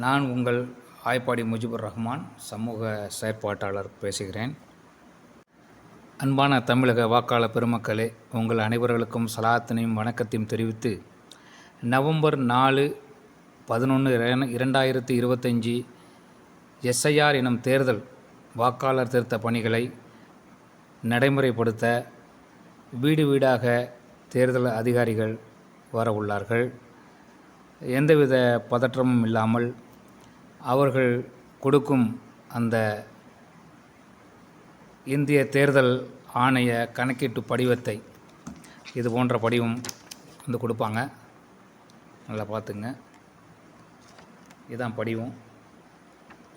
நான் உங்கள் ஆய்ப்பாடி முஜிபுர் ரஹ்மான் சமூக செயற்பாட்டாளர் பேசுகிறேன். அன்பான தமிழக வாக்காளர் பெருமக்களே உங்கள் அனைவர்களுக்கும் சலாத்தினையும் வணக்கத்தையும் தெரிவித்து நவம்பர் நாலு பதினொன்று இரண்டாயிரத்தி இருபத்தஞ்சி எஸ்ஐஆர் எனும் தேர்தல் வாக்காளர் திருத்த பணிகளை நடைமுறைப்படுத்த வீடு வீடாக தேர்தல் அதிகாரிகள் வர உள்ளார்கள் எந்தவித பதற்றமும் இல்லாமல் அவர்கள் கொடுக்கும் அந்த இந்திய தேர்தல் ஆணைய கணக்கீட்டு படிவத்தை இது போன்ற படிவம் வந்து கொடுப்பாங்க. நல்லா பார்த்துங்க இதுதான் படிவம்.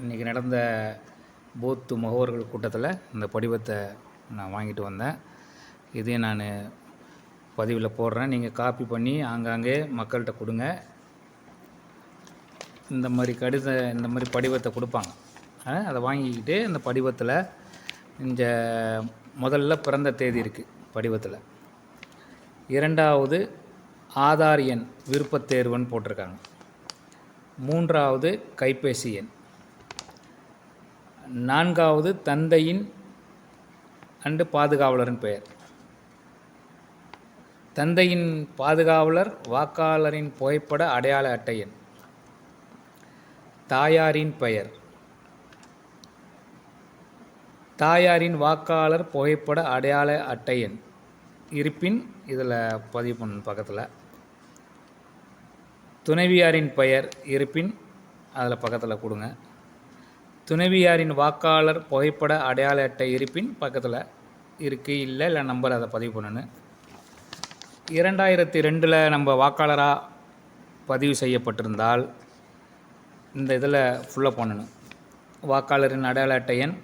இன்றைக்கி நடந்த பூத்து முகவர்கள் கூட்டத்தில் இந்த படிவத்தை நான் வாங்கிட்டு வந்தேன். இதையும் நான் பதிவில் போடுறேன். நீங்கள் காப்பி பண்ணி ஆங்காங்கே மக்கள்கிட்ட கொடுங்க. இந்த மாதிரி கடித இந்த மாதிரி படிவத்தை கொடுப்பாங்க. அதை வாங்கிக்கிட்டு இந்த படிவத்தில் இந்த முதல்ல பிறந்த தேதி இருக்குது படிவத்தில். இரண்டாவது ஆதார் எண் விருப்பத் தேர்வுன்னு போட்டிருக்காங்க. மூன்றாவது கைபேசி எண். நான்காவது தந்தையின் அண்டு பாதுகாவலரின் பெயர். தந்தையின் பாதுகாவலர் வாக்காளரின் புகைப்பட அடையாள அட்டை எண். தாயாரின் பெயர். தாயாரின் வாக்காளர் புகைப்பட அடையாள அட்டை எண் இருப்பின் இதில் பதிவு பண்ண பக்கத்தில். துணைவியாரின் பெயர் இருப்பின் அதில் பக்கத்தில் கொடுங்க. துணைவியாரின் வாக்காளர் புகைப்பட அடையாள அட்டை இருப்பின் பக்கத்தில் இருக்குது இல்லை இல்லை நம்பர் அதை பதிவு பண்ணணும் இரண்டாயிரத்தி ரெண்டில் நம்ம வாக்காளராக பதிவு செய்யப்பட்டிருந்தால் இந்த இதில் ஃபுல்லாக பண்ணணும் வாக்காளரின் அடையாள அட்டை எண்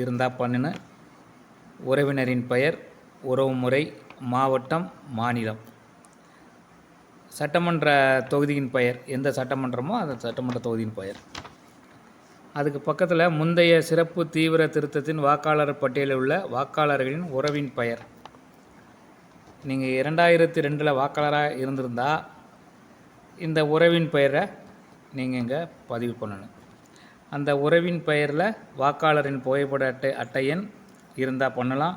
இருந்தால் பண்ணணும் உறவினரின் பெயர் உறவுமுறை மாவட்டம் மாநிலம். சட்டமன்ற தொகுதியின் பெயர் எந்த சட்டமன்றமோ அந்த சட்டமன்ற தொகுதியின் பெயர். அதுக்கு பக்கத்தில் முந்தைய சிறப்பு தீவிர திருத்தத்தின் வாக்காளர் பட்டியலில் உள்ள வாக்காளர்களின் உறவின் பெயர். நீங்கள் இரண்டாயிரத்தி ரெண்டில் வாக்காளராக இருந்திருந்தால் இந்த உறவின் பெயரை நீங்கள் இங்கே பதிவு பண்ணணும். அந்த உறவின் பெயரில் வாக்காளரின் புகைப்பட அட்டை அட்டை எண் இருந்தால் பண்ணலாம்.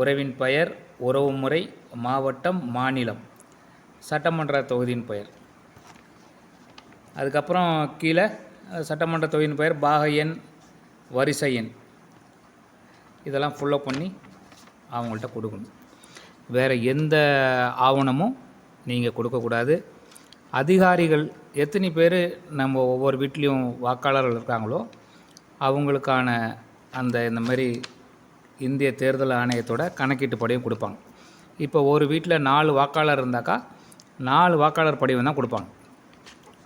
உறவின் பெயர் உறவுமுறை மாவட்டம் மாநிலம். சட்டமன்ற தொகுதியின் பெயர். அதுக்கப்புறம் கீழே சட்டமன்ற தொகுதியின் பெயர் பாக எண் வரிசை எண். இதெல்லாம் ஃபுல்லப் பண்ணி அவங்கள்ட்ட கொடுக்கணும். வேறு எந்த ஆவணமும் நீங்கள் கொடுக்கக்கூடாது. அதிகாரிகள் எத்தனை பேர் நம்ம ஒவ்வொரு வீட்லேயும் வாக்காளர்கள் இருக்காங்களோ அவங்களுக்கான அந்த இந்த மாதிரி இந்திய தேர்தல் ஆணையத்தோட கணக்கீட்டு படியும் கொடுப்பாங்க. இப்போ ஒரு வீட்டில் நாலு வாக்காளர் இருந்தாக்கா நாலு வாக்காளர் படிவம் தான் கொடுப்பாங்க.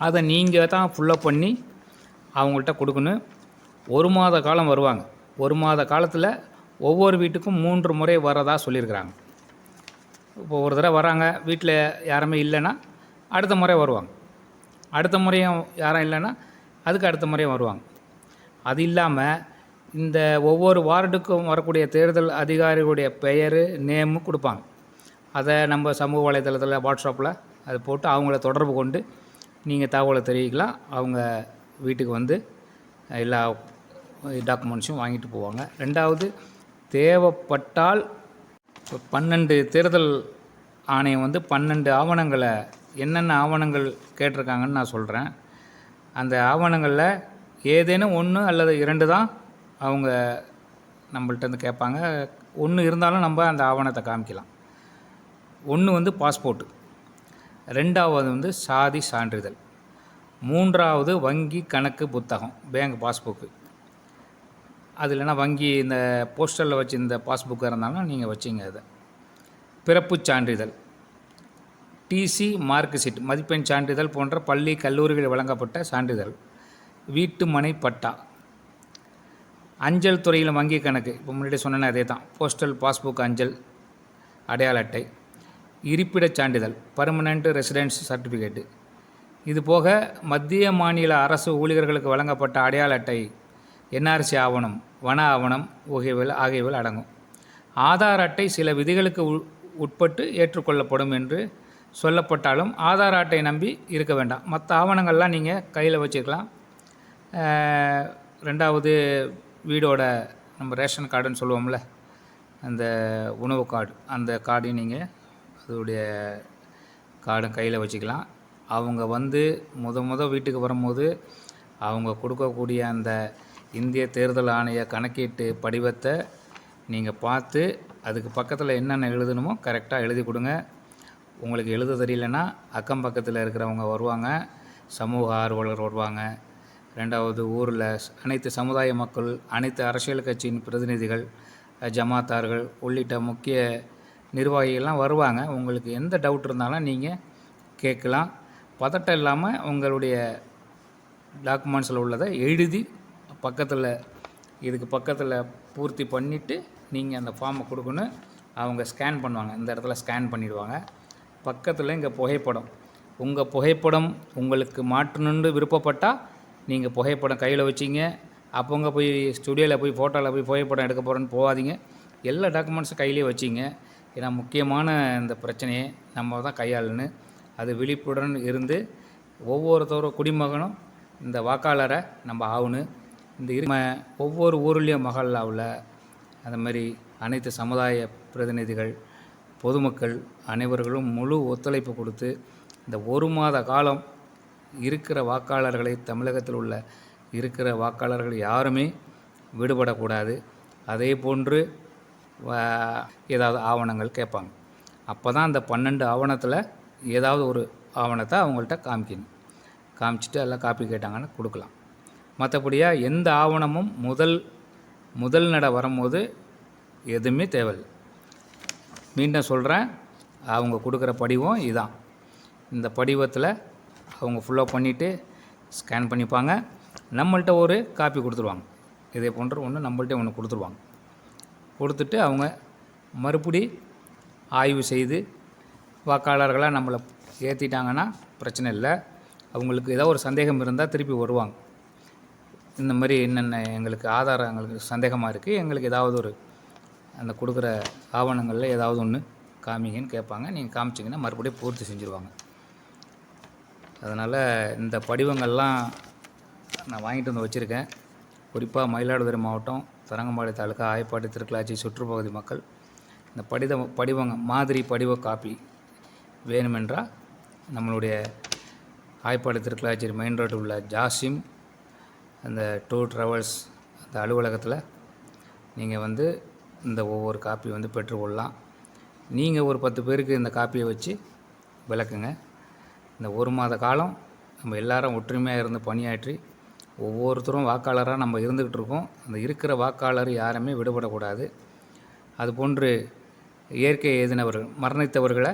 அதை நீங்கள் தான் ஃபுல்லப் பண்ணி அவங்கள்ட்ட கொடுக்கணும். ஒரு மாத காலம் வருவாங்க. ஒரு மாத காலத்தில் ஒவ்வொரு வீட்டுக்கும் மூன்று முறை வரதா சொல்லியிருக்கிறாங்க. இப்போ ஒரு தடவை வராங்க. வீட்டில் யாருமே இல்லைன்னா அடுத்த முறை வருவாங்க. அடுத்த முறையும் யாரும் இல்லைன்னா அதுக்கு அடுத்த முறையும் வருவாங்க. அது இல்லாமல் இந்த ஒவ்வொரு வார்டுக்கும் வரக்கூடிய தேர்தல் அதிகாரிகளுடைய பெயர் நேமு கொடுப்பாங்க. அதை நம்ம சமூக வலைதளத்தில் வாட்ஸ்அப்பில் அது போட்டு அவங்கள தொடர்பு கொண்டு நீங்கள் தகவலை தெரிவிக்கலாம். அவங்க வீட்டுக்கு வந்து எல்லா டாக்குமெண்ட்ஸும் வாங்கிட்டு போவாங்க. ரெண்டாவது தேவைப்பட்டால் பன்னெண்டு தேர்தல் ஆணையம் வந்து பன்னெண்டு ஆவணங்களை என்னென்ன ஆவணங்கள் கேட்டிருக்காங்கன்னு நான் சொல்கிறேன் அந்த ஆவணங்களில் ஏதேனும் ஒன்று அல்லது இரண்டு தான் அவங்க நம்மள்ட்ட இருந்து கேட்பாங்க. ஒன்று இருந்தாலும் நம்ம அந்த ஆவணத்தை காமிக்கலாம். ஒன்று வந்து பாஸ்போர்ட்டு ரெண்டாவது வந்து சாதி சான்றிதழ் மூன்றாவது வங்கி கணக்கு புத்தகம் பேங்க் பாஸ்புக்கு அது இல்லைன்னா வங்கி இந்த போஸ்டரில் வச்சு இந்த பாஸ்புக் இருந்தாலும் நீங்கள் வச்சிங்க அதை. பிறப்புச் சான்றிதழ். டிசி மார்க் ஷீட் மதிப்பெண் சான்றிதழ் போன்ற பள்ளி கல்லூரிகளில் வழங்கப்பட்ட சான்றிதழ். வீட்டு மனை பட்டா. அஞ்சல் துறையில் வங்கி கணக்கு. இப்போ முன்னாடி சொன்னேனே அதே தான் போஸ்டல் பாஸ்புக் அஞ்சல் அடையாள அட்டை. இருப்பிடச் சான்றிதழ் பர்மனண்ட் ரெசிடென்ஸ் சர்டிஃபிகேட்டு இது போக மத்திய மாநில அரசு ஊழியர்களுக்கு வழங்கப்பட்ட அடையாள அட்டை என்ஆர்சி ஆவணம் வன ஆவணம் ஆகியவை ஆகியவை அடங்கும். ஆதார் அட்டை சில விதிகளுக்கு உட்பட்டு ஏற்றுக்கொள்ளப்படும் என்று சொல்லப்பட்டாலும் ஆதார் அட்டை நம்பி இருக்க வேண்டாம். மற்ற ஆவணங்கள்லாம் நீங்கள் கையில் வச்சுக்கலாம் ரெண்டாவது வீடோட நம்ம ரேஷன் கார்டுன்னு சொல்லுவோம்ல அந்த உணவு கார்டு அந்த கார்டையும் நீங்கள் அதோடைய கார்டும் கையில் வச்சுக்கலாம். அவங்க வந்து முத முத வீட்டுக்கு வரும்போது அவங்க கொடுக்கக்கூடிய அந்த இந்திய தேர்தல் ஆணைய கணக்கீட்டு படிவத்தை நீங்கள் பார்த்து அதுக்கு பக்கத்தில் என்னென்ன எழுதணுமோ கரெக்டாக எழுதி கொடுங்க. உங்களுக்கு எழுத தெரியலனா அக்கம் பக்கத்தில் இருக்கிறவங்க வருவாங்க சமூக ஆர்வலர் வருவாங்க. ரெண்டாவது ஊரில் அனைத்து சமுதாய மக்கள் அனைத்து அரசியல் கட்சியின் பிரதிநிதிகள் ஜமாத்தார்கள் உள்ளிட்ட முக்கிய நிர்வாகிகள்லாம் வருவாங்க. உங்களுக்கு எந்த டவுட் இருந்தாலும் நீங்கள் கேட்கலாம். பதட்டம் இல்லாமல் உங்களுடைய டாக்குமெண்ட்ஸில் உள்ளதை எழுதி பக்கத்தில் இதுக்கு பக்கத்தில் பூர்த்தி பண்ணிவிட்டு நீங்கள் அந்த ஃபார்மை கொடுக்கணும். அவங்க ஸ்கேன் பண்ணுவாங்க. இந்த இடத்துல ஸ்கேன் பண்ணிவிடுவாங்க பக்கத்தில் இங்கே புகைப்படம். உங்கள் புகைப்படம் உங்களுக்கு மாற்றணுன்னு விருப்பப்பட்டால் நீங்கள் புகைப்படம் கையில் வச்சிங்க. அப்போங்க போய் ஸ்டுடியோவில் போய் ஃபோட்டோவில் போய் புகைப்படம் எடுக்க போகிறேன்னு போகாதீங்க. எல்லா டாக்குமெண்ட்ஸும் கையிலே வச்சிங்க. ஏன்னா முக்கியமான இந்த பிரச்சனையை நம்ம தான் கையாளணும். அது விழிப்புடன் இருந்து ஒவ்வொருத்தரும் குடிமகனும் இந்த வாக்காளரை நம்ம ஆகணும். இந்த இரு ஒவ்வொரு ஊர்லேயும் மகளாவில் அந்த மாதிரி அனைத்து சமுதாய பிரதிநிதிகள் பொதுமக்கள் அனைவர்களும் முழு ஒத்துழைப்பு கொடுத்து இந்த ஒரு மாத காலம் இருக்கிற வாக்காளர்களை தமிழகத்தில் உள்ள இருக்கிற வாக்காளர்கள் யாருமே விடுபடக்கூடாது. அதே போன்று ஏதாவது ஆவணங்கள் கேட்பாங்க. அப்போ தான் அந்த பன்னெண்டு ஆவணத்தில் ஏதாவது ஒரு ஆவணத்தை அவங்கள்ட்ட காமிக்கணும். காமிச்சிட்டு எல்லாம் காப்பி கேட்டாங்கன்னா கொடுக்கலாம். மற்றபடியாக எந்த ஆவணமும் முதல் முதல் நட வரும்போது எதுவுமே தேவையில்லை. மீண்டும் சொல்கிறேன் அவங்க கொடுக்குற படிவம் இதுதான் இந்த படிவத்தில் அவங்க ஃபுல்லாக பண்ணிவிட்டு ஸ்கேன் பண்ணிப்பாங்க. நம்மள்கிட்ட ஒரு காப்பி கொடுத்துருவாங்க. இதே போன்ற ஒன்று நம்மள்கிட்ட ஒன்று கொடுத்துருவாங்க. கொடுத்துட்டு அவங்க மறுபடி ஆய்வு செய்து வாக்காளர்களாக நம்மளை ஏற்றிட்டாங்கன்னா பிரச்சனை இல்லை. அவங்களுக்கு ஏதோ ஒரு சந்தேகம் இருந்தால் திருப்பி வருவாங்க. இந்த மாதிரி என்னென்ன எங்களுக்கு ஆதாரம் எங்களுக்கு சந்தேகமாக இருக்குது எங்களுக்கு ஏதாவது ஒரு அந்த கொடுக்குற ஆவணங்களில் ஏதாவது ஒன்று காமிங்கன்னு கேட்பாங்க. நீங்கள் காமிச்சிங்கன்னா மறுபடியும் பூர்த்தி செஞ்சுருவாங்க. அதனால் இந்த படிவங்கள்லாம் நான் வாங்கிட்டு வந்து வச்சுருக்கேன். குறிப்பாக மயிலாடுதுறை மாவட்டம் தரங்கம்பாடி தாலுக்கா ஆயப்பாடி திருக்கலாச்சி சுற்றுப்பகுதி மக்கள் இந்த படித படிவங்க மாதிரி படிவ காப்பி வேணுமென்றால் நம்மளுடைய ஆயப்பாடி திருக்கலாச்சேரி மெயின் ரோட்டில் உள்ள ஜாசிம் அந்த டூர் ட்ராவல்ஸ் அந்த அலுவலகத்தில் நீங்கள் வந்து இந்த ஒவ்வொரு காப்பி வந்து பெற்றுக்கொள்ளலாம் நீங்கள் ஒரு பத்து பேருக்கு இந்த காப்பியை வச்சு விளக்குங்க. இந்த ஒரு மாத காலம் நம்ம எல்லாரும் ஒற்றுமையாக இருந்து பணியாற்றி ஒவ்வொருத்தரும் வாக்காளராக நம்ம இருந்துக்கிட்டு இருக்கோம். அந்த இருக்கிற வாக்காளர் யாருமே விடுபடக்கூடாது. அதுபோன்று இயற்கை எழுதினவர்கள் மரணித்தவர்களை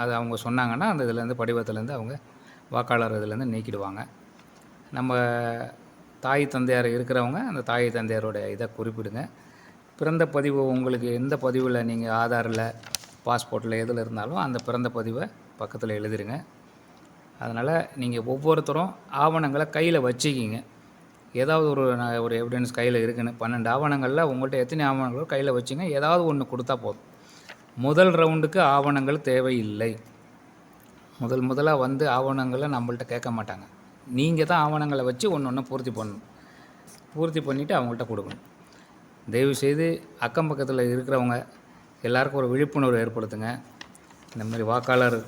அது அவங்க சொன்னாங்கன்னா அந்த இதுலேருந்து படிவத்துலேருந்து அவங்க வாக்காளர் இதுலேருந்து நீக்கிடுவாங்க. நம்ம தாய் தந்தையார் இருக்கிறவங்க அந்த தாய் தந்தையாரோட இதை குறிப்பிடுங்க. பிறந்த பதிவு உங்களுக்கு எந்த பதிவில் நீங்கள் ஆதாரில் பாஸ்போர்ட்டில் எதில் இருந்தாலும் அந்த பிறந்த பதிவை பக்கத்தில் எழுதிருங்க. அதனால் நீங்கள் ஒவ்வொருத்தரும் ஆவணங்களை கையில் வச்சுக்கிங்க. ஏதாவது ஒரு ஒரு எவிடன்ஸ் கையில் இருக்குன்னு பன்னெண்டு ஆவணங்களில் உங்கள்கிட்ட எத்தனை ஆவணங்களோ கையில் வச்சுங்க. ஏதாவது ஒன்று கொடுத்தா போதும். முதல் ரவுண்டுக்கு ஆவணங்கள் தேவையில்லை. முதல் முதலாக வந்து ஆவணங்களை நம்மள்ட்ட கேட்க மாட்டாங்க. நீங்கள் தான் ஆவணங்களை வச்சு ஒன்று ஒன்று பூர்த்தி பண்ணணும். பூர்த்தி பண்ணிவிட்டு அவங்கள்ட்ட கொடுக்கணும். தயவு செய்து அக்கம் பக்கத்தில் இருக்கிறவங்க எல்லாருக்கும் ஒரு விழிப்புணர்வு ஏற்படுத்துங்க. இந்த மாதிரி வாக்காளர்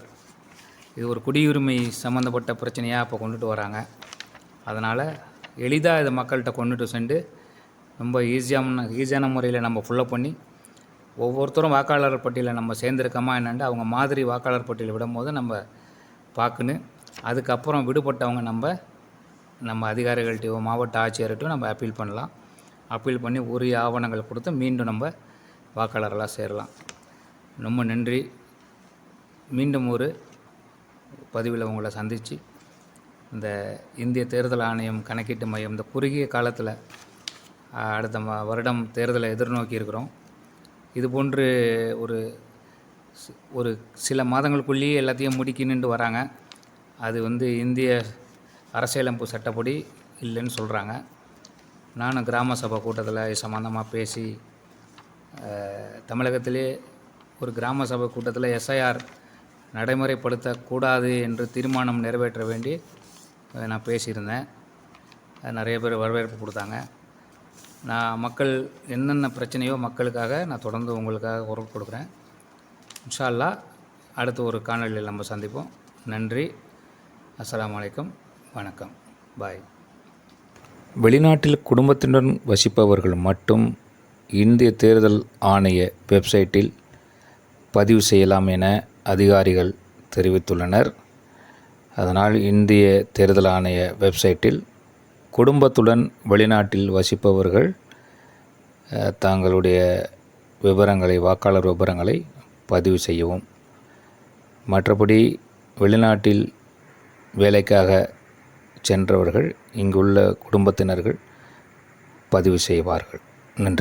இது ஒரு குடியுரிமை சம்மந்தப்பட்ட பிரச்சனையாக இப்போ கொண்டுட்டு வராங்க. அதனால் எளிதாக இதை மக்கள்கிட்ட கொண்டுட்டு சென்று ரொம்ப ஈஸியான ஈஸியான முறையில் நம்ம ஃபுல்லப் பண்ணி ஒவ்வொருத்தரும் வாக்காளர் பட்டியலில் நம்ம சேர்ந்துருக்கோமா என்னென்னு அவங்க மாதிரி வாக்காளர் பட்டியலில் விடும்போது நம்ம பார்க்குன்னு அதுக்கப்புறம் விடுபட்டவங்க நம்ம நம்ம அதிகாரிகள்கிட்டயோ மாவட்ட ஆட்சியர்கிட்டையும் நம்ம அப்பீல் பண்ணலாம். அப்பீல் பண்ணி உரிய ஆவணங்களை கொடுத்து மீண்டும் நம்ம வாக்காளர்களாக சேரலாம். ரொம்ப நன்றி. மீண்டும் ஒரு பதிவில் உங்களை சந்தித்து இந்த இந்திய தேர்தல் ஆணையம் கணக்கீட்டு மையம் இந்த குறுகிய காலத்தில் அடுத்த ம- வருடம் தேர்தலை எதிர்நோக்கி இருக்கிறோம். இது போன்று ஒரு ஒரு சில மாதங்களுக்குள்ளேயே எல்லாத்தையும் முடிக்கணுன்ட்டு வராங்க. அது வந்து இந்திய அரசியலமைப்பு சட்டப்படி இல்லைன்னு சொல்கிறாங்க நானும் கிராம சபை கூட்டத்தில் இது சம்மந்தமாக பேசி தமிழகத்திலே ஒரு கிராம சபை கூட்டத்தில் எஸ்ஐஆர் நடைமுறைப்படுத்தக்கூடாது என்று தீர்மானம் நிறைவேற்ற வேண்டி நான் பேசியிருந்தேன். அது நிறைய பேர் வரவேற்பு கொடுத்தாங்க. நான் மக்கள் என்னென்ன பிரச்சனையோ மக்களுக்காக நான் தொடர்ந்து உங்களுக்காக குரல் கொடுக்குறேன். இன்ஷால்லா அல்லாஹ் அடுத்த ஒரு காணொலியில் நம்ம சந்திப்போம். நன்றி. அஸ்லாம் அலைக்கும். வணக்கம். பாய். வெளிநாட்டில் குடும்பத்தினுடன் வசிப்பவர்கள் மட்டும் இந்திய தேர்தல் ஆணைய வெப்சைட்டில் பதிவு செய்யலாம் என அதிகாரிகள் தெரிவித்துள்ளனர். அதனால் இந்திய தேர்தல் ஆணைய வெப்சைட்டில் குடும்பத்துடன் வெளிநாட்டில் வசிப்பவர்கள் தங்களுடைய விவரங்களை வாக்காளர் விவரங்களை பதிவு செய்யவும். மற்றபடி வெளிநாட்டில் வேலைக்காக சென்றவர்கள் இங்குள்ள குடும்பத்தினர்கள் பதிவு செய்வார்கள். நன்றி.